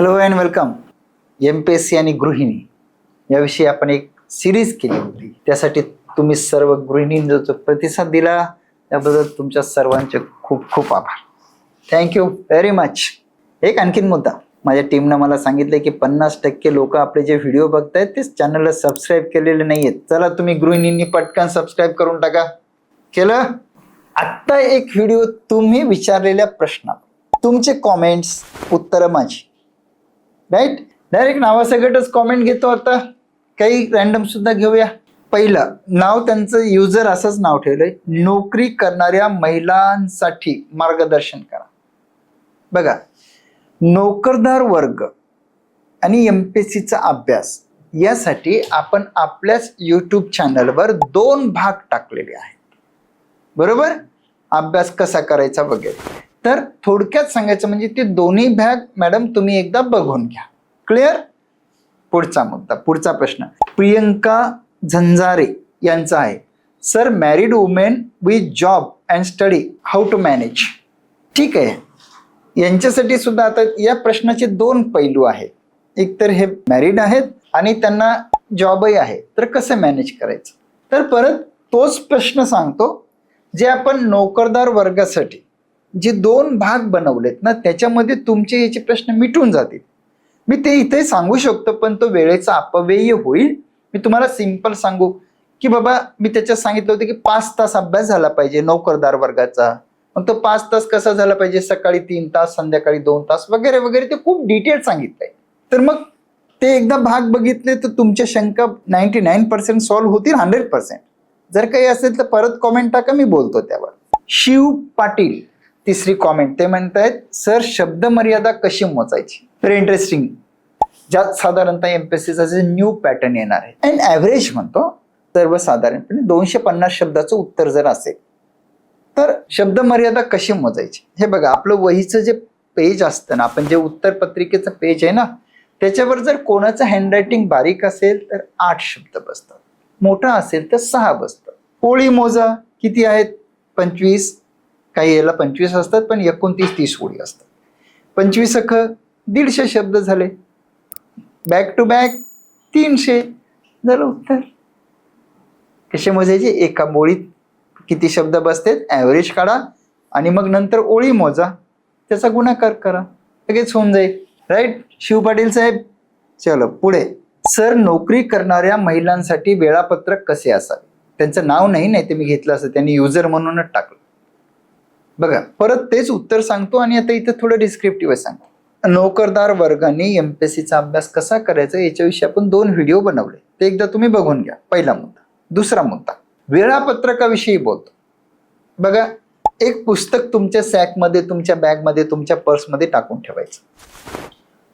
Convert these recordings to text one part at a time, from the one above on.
Hello and welcome M P S C आणि गृहिणी याविषयी आपण एक सिरीज केली होती. त्यासाठी तुम्ही सर्व गृहिणींनी जो प्रतिसाद दिला त्याबद्दल तुमच्या सर्वांचे खूप खूप आभार. थँक्यू व्हेरी मच एक आणखीन मुद्दा. माझ्या टीमनं मला सांगितलं की पन्नास टक्के लोक आपले जे व्हिडिओ बघतायत ते चॅनलला सबस्क्राईब केलेले नाही आहेत चला तुम्ही गृहिणींनी पटकन सबस्क्राईब करून टाका. केलं? आत्ता एक व्हिडिओ तुम्ही विचारलेल्या प्रश्नात. तुमचे कॉमेंट्स उत्तरं माझी. राईट डायरेक्ट नावासकटच कॉमेंट घेतो आता. काही रॅन्डम सुद्धा घेऊया. पहिलं नाव त्यांचं युजर असंच नाव ठेवलंय. नोकरी करणाऱ्या महिलांसाठी मार्गदर्शन करा. बघा नोकरदार वर्ग आणि एम पी एस सीचा अभ्यास यासाठी आपण आपल्याच यूट्यूब चॅनलवर दोन भाग टाकलेले आहेत. बरोबर? अभ्यास कसा करायचा वगैरे. तर थोडक्यात सांगायचं म्हणजे ते दोन्ही बॅग मॅडम तुम्ही एकदा बघून घ्या. क्लिअर पुढचा मुद्दा पुढचा प्रश्न. प्रियंका झंझारे यांचा आहे. Sir married women with job and study how to manage ठीक आहे. यांच्यासाठी सुद्धा आता या प्रश्नाचे दोन पैलू आहेत. एक तर हे मॅरिड आहेत आणि त्यांना जॉबही आहे. तर कसं मॅनेज करायचं? तर परत तोच प्रश्न सांगतो जे आपण नोकरदार वर्गासाठी जे दोन भाग बनवलेत ना त्याच्यामध्ये तुमचे याचे प्रश्न मिटून जातील. मी ते इथे सांगू शकतो पण तो वेळेचा अपव्यय होईल. मी तुम्हाला सिंपल सांगू की बाबा मी त्याच्यात सांगितलं होतं की पाच तास अभ्यास झाला पाहिजे नोकरदार वर्गाचा. मग तो पाच तास कसा झाला पाहिजे? सकाळी तीन तास संध्याकाळी दोन तास वगैरे वगैरे ते खूप डिटेल सांगितलंय. तर मग ते एकदा भाग बघितले तर तुमच्या शंका नाईन्टी नाईन पर्सेंट सॉल्व्ह होतील हंड्रेड पर्सेंट जर काही असेल तर परत कॉमेंट टाका मी बोलतो त्यावर. शिव पाटील. तिसरी कॉमेंट ते म्हणतायत सर शब्द मर्यादा कशी मोजायची? व्हेरी इंटरेस्टिंग ज्यात साधारणतः एमपीएससीचा जे न्यू पॅटर्न येणार आहे. अँड ॲव्हरेज म्हणतो सर्वसाधारणपणे दोनशे पन्नास शब्दाचं उत्तर जर असेल तर शब्द मर्यादा कशी मोजायची? हे बघा आपलं वहीचं जे पेज असतं ना आपण जे उत्तर पत्रिकेचं पेज आहे ना त्याच्यावर जर कोणाचं हँडरायटिंग बारीक असेल तर आठ शब्द बसतात. मोठा असेल तर सहा बसतात. ओळी मोजा किती आहेत? पंचवीस. काही याला पंचवीस असतात पण एकोणतीस तीस ओळी असतात. पंचवीस अख दीडशे शब्द झाले. बॅक टू बॅक तीनशे. झालं उत्तर. कसे मोजायचे? एका ओळीत किती शब्द बसतात? ॲव्हरेज काढा आणि मग नंतर ओळी मोजा. त्याचा गुणाकार करा. लगेच होऊन जाईल. राईट शिव पाटील साहेब? चलो पुढे. सर नोकरी करणाऱ्या महिलांसाठी वेळापत्रक कसे असावे? त्यांचं नाव नाही नाही ते मी घेतलं असं. त्यांनी युजर म्हणूनच टाकलं. बघा परत तेच उत्तर सांगतो आणि आता इथं थोडं डिस्क्रिप्टिव्ह सांगतो. नोकरदार वर्गाने एमपीएससीचा अभ्यास कसा करायचा याच्याविषयी आपण दोन व्हिडिओ बनवले. ते एकदा तुम्ही बघून घ्या पहिला मुद्दा. दुसरा मुद्दा. वेळापत्रकाविषयी बोलतो. बघा एक पुस्तक तुमच्या सॅकमध्ये तुमच्या बॅगमध्ये तुमच्या पर्समध्ये टाकून ठेवायचं.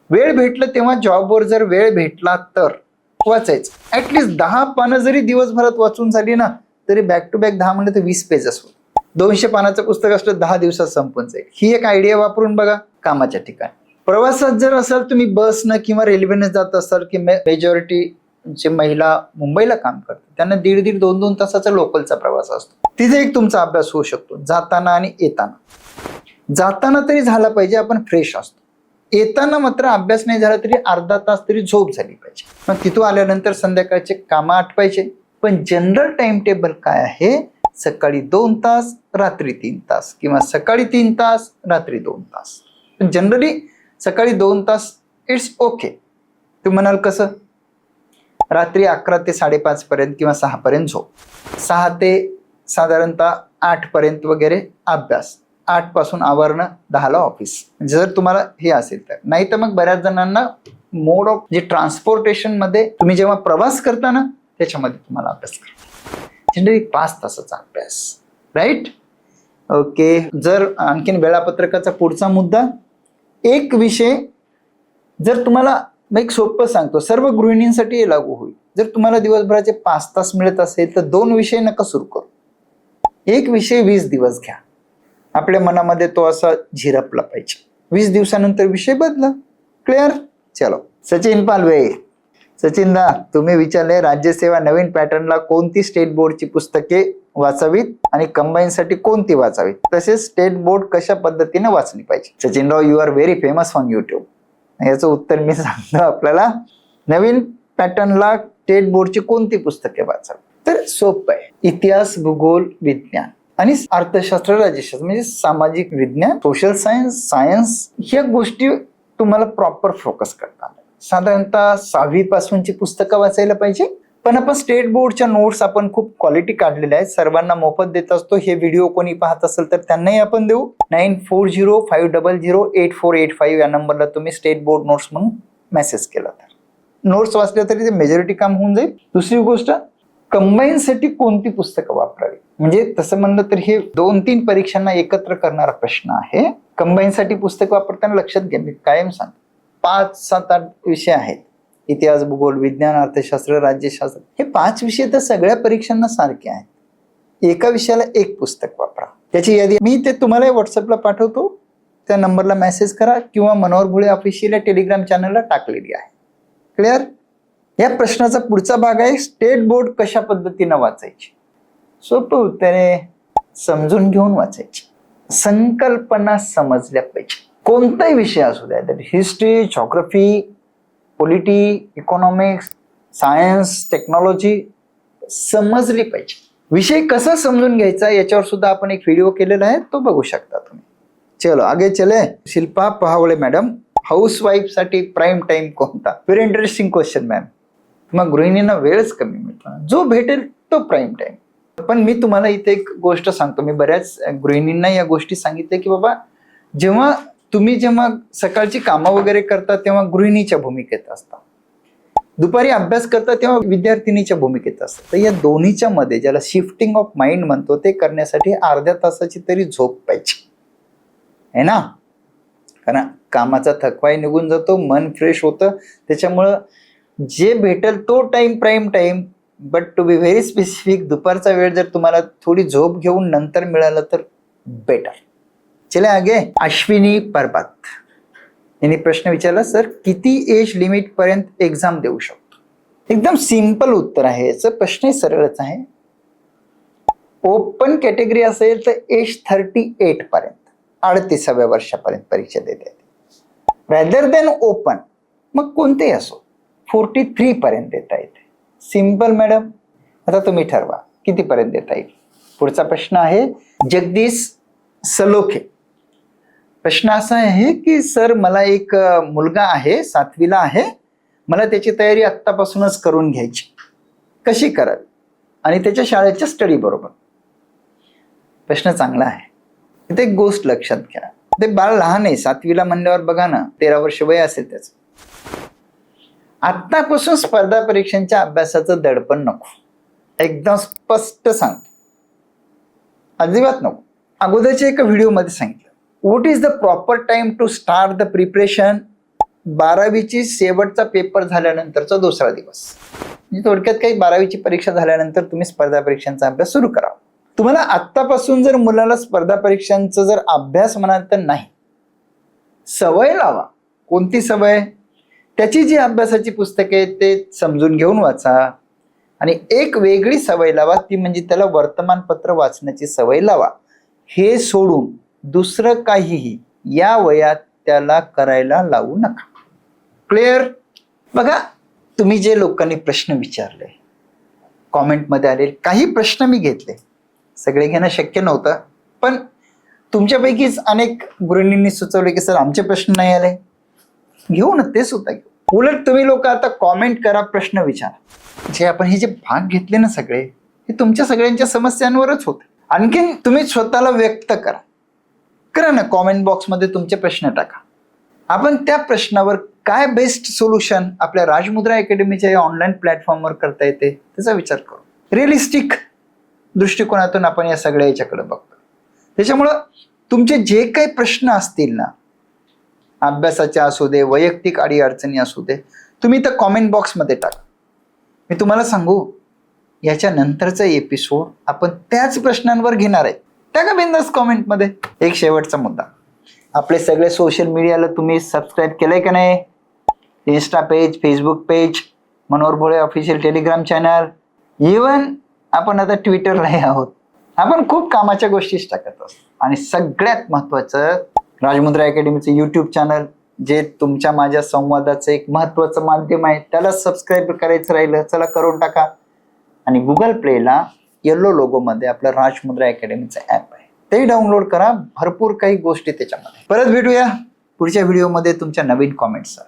वेळ भेटलं तेव्हा जॉबवर जर वेळ भेटला तर वाचायचं. ऍटलिस्ट दहा पानं जरी दिवसभरात वाचून झाली ना तरी बॅक टू बॅक दहा म्हणलं तर वीस पेजेस होत दोनशे पानाचं पुस्तक असलं दहा दिवसात संपून जाईल. ही एक आयडिया वापरून बघा कामाच्या ठिकाणी. प्रवासात जर असाल तुम्ही बसनं किंवा रेल्वेनं जात असाल की मेजॉरिटी जे महिला मुंबईला काम करतात त्यांना दीड दीड दोन दोन तासाचा लोकलचा प्रवास असतो. तिथे एक तुमचा अभ्यास होऊ शकतो जाताना आणि येताना. जाताना तरी झाला पाहिजे आपण फ्रेश असतो. येताना मात्र अभ्यास नाही झाला तरी अर्धा तास तरी झोप झाली पाहिजे. मग तिथून आल्यानंतर संध्याकाळचे कामं आटवायचे पण जनरल टाइम टेबल काय आहे? सकाळी दोन तास रात्री तीन तास किंवा सकाळी तीन तास रात्री दोन तास. जनरली सकाळी दोन तास इट्स ओके तू म्हणाल कसं? रात्री अकरा ते साडेपाच पर्यंत किंवा सहा पर्यंत झोप. सहा ते साधारणतः आठ पर्यंत वगैरे अभ्यास. आठपासून आवरणं दहाला ऑफिस म्हणजे जर तुम्हाला हे असेल तर. नाही तर मग बऱ्याच जणांना मोड ऑफ जे ट्रान्सपोर्टेशनमध्ये तुम्ही जेव्हा प्रवास करता ना त्याच्यामध्ये तुम्हाला अभ्यास करा. जनरली पाच तासाचा अभ्यास. राईट ओके जर आणखीन वेळापत्रकाचा पुढचा मुद्दा एक विषय जर तुम्हाला मी एक सोपं सांगतो सर्व गृहिणींसाठी हे लागू होईल. जर तुम्हाला दिवसभराचे पाच तास मिळत असेल तर दोन विषय नका सुरू करू. एक विषय वीस दिवस घ्या. आपल्या मनामध्ये तो असा झिरपला पाहिजे. वीस दिवसानंतर विषय बदला. क्लिअर चलो. सचिन पालवे. सचिन दा तुम्ही विचारले राज्यसेवा नवीन पॅटर्नला कोणती स्टेट बोर्डची पुस्तके वाचावीत आणि कंबाईन साठी कोणती वाचावीत? तसेच स्टेट बोर्ड कशा पद्धतीने वाचली पाहिजे? Sachinrao you are very famous on YouTube याचं उत्तर मी सांगतो आपल्याला. नवीन पॅटर्नला स्टेट बोर्डची कोणती पुस्तके वाचावी तर सोपं आहे. इतिहास भूगोल विज्ञान आणि अर्थशास्त्र राज्यशास्त्र म्हणजे सामाजिक विज्ञान सोशल सायन्स सायन्स ह्या गोष्टी तुम्हाला प्रॉपर फोकस करतात. साधारणतः सहावी पासूनची पुस्तकं वाचायला पाहिजे. पण आपण स्टेट बोर्डच्या नोट्स आपण खूप क्वालिटी काढलेल्या आहेत. सर्वांना मोफत देत असतो. हे व्हिडिओ कोणी पाहत असेल तर त्यांनाही आपण देऊ. Nine four zero five double zero eight four eight five या नंबरला तुम्ही स्टेट बोर्ड नोट्स म्हणून मेसेज केला तर. नोट्स वाचल्या तरी ते मेजॉरिटी काम होऊन जाईल. दुसरी गोष्ट कंबाईनसाठी कोणती पुस्तकं वापरावी? म्हणजे तसं म्हणलं तर हे दोन तीन परीक्षांना एकत्र करणारा प्रश्न आहे. कंबाईन साठी पुस्तक वापरताना लक्षात घ्या. मी कायम सांग पाच सात आठ विषय आहेत. इतिहास भूगोल विज्ञान अर्थशास्त्र राज्यशास्त्र हे पाच विषय तर सगळ्या परीक्षांना सारखे आहेत. एका विषयाला एक पुस्तक वापरा. त्याची यादी मी ते तुम्हाला व्हॉट्सअपला पाठवतो. त्या नंबरला मेसेज करा किंवा मनोहर भुळे ऑफिशियल या टेलिग्राम चॅनलला टाकलेली आहे. क्लिअर या प्रश्नाचा पुढचा भाग आहे स्टेट बोर्ड कशा पद्धतीनं वाचायची? सोपं उत्तरे समजून घेऊन वाचायची. संकल्पना समजल्या पाहिजे. कोणताही विषय असू द्या तर history geography polity economics science technology समजली पाहिजे. विषय कसा समजून घ्यायचा याच्यावर सुद्धा आपण एक व्हिडिओ केलेला आहे तो बघू शकता तुम्ही. चलो आगे चले. शिल्पा पहावळे मॅडम हाऊस वाईफसाठी प्राईम टाइम कोणता? व्हेरी इंटरेस्टिंग क्वेश्चन मॅम मग गृहिणींना वेळच कमी मिळतो जो भेटेल तो प्राईम टाइम पण मी तुम्हाला इथे एक गोष्ट सांगतो. मी बऱ्याच गृहिणींना या गोष्टी सांगितल्या की बाबा जेव्हा तुम्ही जेव्हा सकाळची कामं वगैरे करता तेव्हा गृहिणीच्या भूमिकेत असता. दुपारी अभ्यास करता तेव्हा विद्यार्थिनीच्या भूमिकेत असतात तर या दोन्हीच्या मध्ये ज्याला शिफ्टिंग ऑफ माइंड म्हणतो ते करण्यासाठी अर्ध्या तासाची तरी झोप पाहिजे. आहे ना? कारण कामाचा थकवाही निघून जातो मन फ्रेश होतं. त्याच्यामुळं जे भेटेल तो time prime time but to be very specific दुपारचा वेळ जर तुम्हाला थोडी झोप घेऊन नंतर मिळालं तर बेटर चले आगे अश्विनी परबात यांनी प्रश्न विचारला सर किती एज लिमिट पर्यंत एक्झाम देऊ शकतो? एकदम सिंपल उत्तर आहे. याचं प्रश्न सरळच आहे. ओपन कॅटेगरी असेल तर एज थर्टी एट पर्यंत अडतीसाव्या वर्षापर्यंत परीक्षा देते. रॅदर देन ओपन मग कोणतेही असो फोर्टी थ्री पर्यंत देता येते. सिंपल मॅडम आता तुम्ही ठरवा कितीपर्यंत देता येईल? पुढचा प्रश्न आहे जगदीश सलोखे. प्रश्न असा आहे की सर मला एक मुलगा आहे सातवीला आहे. मला त्याची तयारी आत्तापासूनच करून घ्यायची. कशी करावी आणि त्याच्या शाळेच्या स्टडी बरोबर. प्रश्न चांगला आहे. इथे एक गोष्ट लक्षात घ्या. ते बाळ लहान आहे सातवीला म्हणल्यावर बघा ना तेरा वर्ष वय असेल त्याचं. आत्तापासून स्पर्धा परीक्षांच्या अभ्यासाचं दडपण नको. एकदम स्पष्ट सांग अजिबात नको. अगोदरच्या एका व्हिडिओमध्ये सांगितलं. What is the proper time to start the preparation बारावीची शेवटचा पेपर झाल्यानंतरचा दुसरा दिवस. म्हणजे थोडक्यात काही बारावीची परीक्षा झाल्यानंतर तुम्ही स्पर्धा परीक्षांचा अभ्यास सुरू करा. तुम्हाला आत्तापासून जर मुलाला स्पर्धा परीक्षांचा जर अभ्यास म्हणाल तर नाही. सवय लावा. कोणती सवय? त्याची जी अभ्यासाची पुस्तके आहेत ते समजून घेऊन वाचा. आणि एक वेगळी सवय लावा ती म्हणजे त्याला वर्तमानपत्र वाचण्याची सवय लावा. हे सोडून दुसरं काहीही या वयात त्याला करायला लावू नका. क्लिअर बघा तुम्ही जे लोकांनी प्रश्न विचारले कॉमेंटमध्ये आले काही प्रश्न मी घेतले. सगळे घेणं शक्य नव्हतं पण तुमच्यापैकीच अनेक गृहिणींनी सुचवले की सर आमचे प्रश्न नाही आले. घेऊ ना ते सुद्धा घेऊ. उलट तुम्ही लोक आता कॉमेंट करा प्रश्न विचारा. जे आपण हे जे भाग घेतले ना सगळे हे तुमच्या सगळ्यांच्या समस्यांवरच होते. आणखीन तुम्ही स्वतःला व्यक्त करा करा. ना कॉमेंट बॉक्समध्ये तुमचे प्रश्न टाका. आपण त्या प्रश्नावर काय बेस्ट सोल्युशन आपल्या राजमुद्रा अकॅडमीच्या या ऑनलाईन प्लॅटफॉर्मवर करता येते त्याचा विचार करू. रिअलिस्टिक दृष्टिकोनातून आपण या सगळ्या याच्याकडे बघतो. त्याच्यामुळं तुमचे जे काही प्रश्न असतील ना अभ्यासाच्या असू दे वैयक्तिक अडी अडचणी असू दे तुम्ही त्या कॉमेंट बॉक्समध्ये टाका. मी तुम्हाला सांगू याच्या नंतरचा एपिसोड आपण त्याच प्रश्नांवर घेणार आहे. टाका बिंदास कॉमेंटमध्ये एक शेवटचा मुद्दा. आपले सगळे सोशल मीडियाला तुम्ही सबस्क्राईब केलंय का नाही? Insta page Facebook page Manohar Bhole official Telegram channel even आपण आता ट्विटरलाही आहोत. आपण खूप कामाच्या गोष्टीच टाकत असतो आणि सगळ्यात महत्वाचं राजमुद्रा अकॅडमीचं यूट्यूब चॅनल जे तुमच्या माझ्या संवादाचं एक महत्वाचं माध्यम आहे त्याला सबस्क्राईब करायचं राहिलं चला करून टाका. आणि गुगल प्लेला येलो लोगोमध्ये आपलं राजमुद्रा अकॅडमीचं ॲप आहे. ते डाउनलोड करा. भरपूर काही गोष्टी त्याच्यामध्ये. परत भेटूया पुढच्या व्हिडिओमध्ये तुमच्या नवीन कॉमेंट्स